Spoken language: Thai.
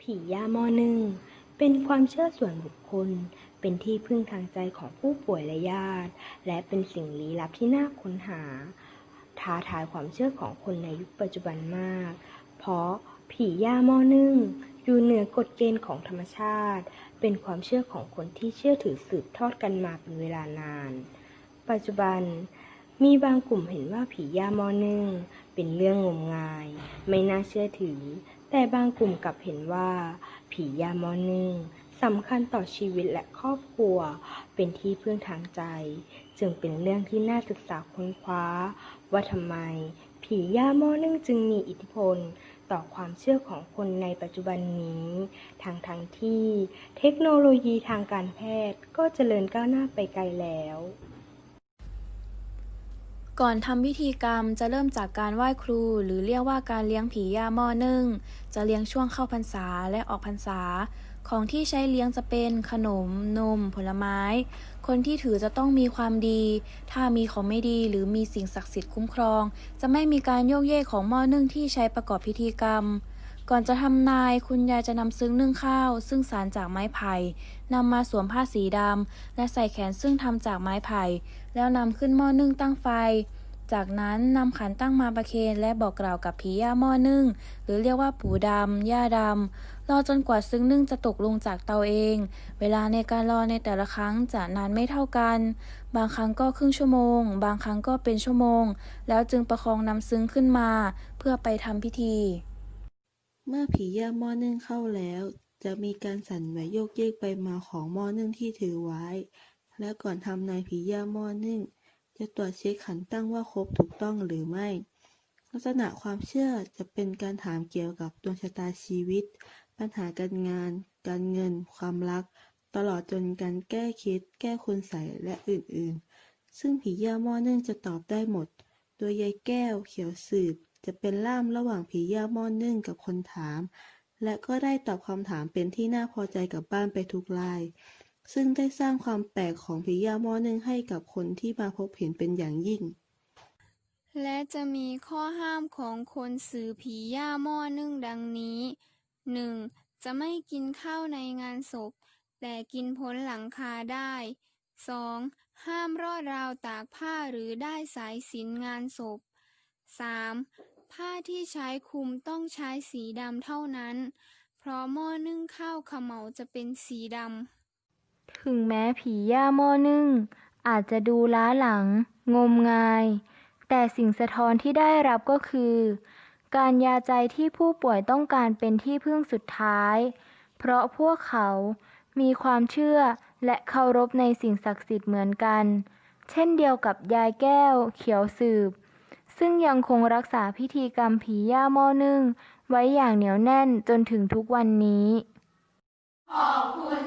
ผีย่าหม้อนึ่งเป็นความเชื่อส่วนบุคคล เป็นที่พึ่งทางใจของผู้ป่วยและญาติ และเป็นสิ่งลี้ลับที่น่าค้นหา ท้าทายความเชื่อของคนในยุคปัจจุบันมาก เพราะผีย่าหม้อนึ่งอยู่เหนือกฎเกณฑ์ของธรรมชาติ เป็นความเชื่อของคนที่เชื่อถือสืบทอดกันมาเป็นเวลานาน ปัจจุบันมีบางกลุ่มเห็นว่าผีย่าหม้อนึ่งเป็นเรื่องงมงาย ไม่น่าเชื่อถือ แต่บางกลุ่มกลับเห็นว่า ผีย่ามอนึ่งสำคัญต่อชีวิตและครอบครัว เป็นที่พึ่งทางใจ จึงเป็นเรื่องที่น่าศึกษาค้นคว้า ว่าทำไม ผีย่าหม้อนึ่งจึงมีอิทธิพลต่อความเชื่อของคนในปัจจุบันนี้ทั้งทั้งที่ เทคโนโลยีทางการแพทย์ก็เจริญก้าวหน้าไปไกลแล้ว ก่อนทำพิธีกรรมจะเริ่มจากการไหว้ครู หรือเรียกว่าการเลี้ยงผีย่าหม้อนึ่ง จะเลี้ยงช่วงเข้าพรรษาและออกพรรษา ของที่ใช้เลี้ยงจะเป็นขนม นม ผลไม้ คนที่ถือจะต้องมีความดี ถ้ามีของไม่ดีหรือมีสิ่งศักดิ์สิทธิ์คุ้มครอง จะไม่มีการโยกเยกของหม้อนึ่งที่ใช้ประกอบพิธีกรรม ก่อนจะทำนายคุณยายจะนำซึ้งนึ่งข้าว ซึ่งสารจากไม้ไผ่นำมาสวมผ้าสีดำและใส่แขนซึ่งทำจากไม้ไผ่ แล้วนำขึ้นหม้อนึ่งตั้งไฟ จากนั้นนำขันตั้งมาประเคนและบอกกล่าวกับผีย่าหม้อนึ่ง หรือเรียกว่าปู่ดำย่าดำรอจนกว่าซึ้งนึ่งจะตกลงจากเตาเอง เวลาในการรอในแต่ละครั้งจะนานไม่เท่ากัน บางครั้งก็ครึ่งชั่วโมง บางครั้งก็เป็นชั่วโมง แล้วจึงประคองนำซึ้งขึ้นมา เพื่อไปทำพิธี เมื่อผีย่าหม้อนึ่งเข้าแล้ว จะมีการสั่นไหวโยกเยกไปมาของหม้อนึ่งที่ถือไว้ และก่อนทำนายผีย่าหม้อนึ่ง จะตรวจเช็คขันตั้งว่าครบถูกต้องหรือไม่ ลักษณะความเชื่อจะเป็นการถามเกี่ยวกับดวงชะตาชีวิต ปัญหาการงาน การเงิน ความรัก ตลอดจนการแก้คล็ดแก้คุณใส่และอื่นๆ ซึ่งผีย่าหม้อนึ่งจะตอบได้หมด โดยยายแก้ว เขียวสืบ จะเป็นล่ามระหว่างผีย่าหม้อนึ่งกับคนถาม และก็ได้ตอบคำถามเป็นที่น่าพอใจกับบ้านไปทุกราย ซึ่งได้สร้างความแปลกของผีย่าหม้อนึ่งให้กับคนที่มาพบเห็นเป็นอย่างยิ่ง และจะมีข้อห้ามของคนสื่อผีย่าหม้อนึ่งดังนี้ 1. จะไม่กินข้าวในงานศพ แต่กินพ้นหลังคาได้ 2. ห้ามรอดราวตากผ้าหรือได้สายสินงานศพ 3. ผ้าที่ใช้คลุมต้องใช้สีดำเท่านั้น เพราะหม้อนึ่งข้าวขมเหลาจะเป็นสีดำ ถึงแม้ผีย่าหม้อนึ่ง อาจจะดูล้าหลัง งมงาย แต่สิ่งสะท้อนที่ได้รับก็คือ การยาใจที่ผู้ป่วยต้องการเป็นที่พึ่งสุดท้าย เพราะพวกเขามีความเชื่อและเคารพในสิ่งศักดิ์สิทธิ์เหมือนกัน เช่นเดียวกับยายแก้ว เขียวสืบ ซึ่งยังคงรักษาพิธีกรรมผีย่าหม้อนึ่ง ไว้อย่างเหนียวแน่นจนถึงทุกวันนี้ ขอบคุณ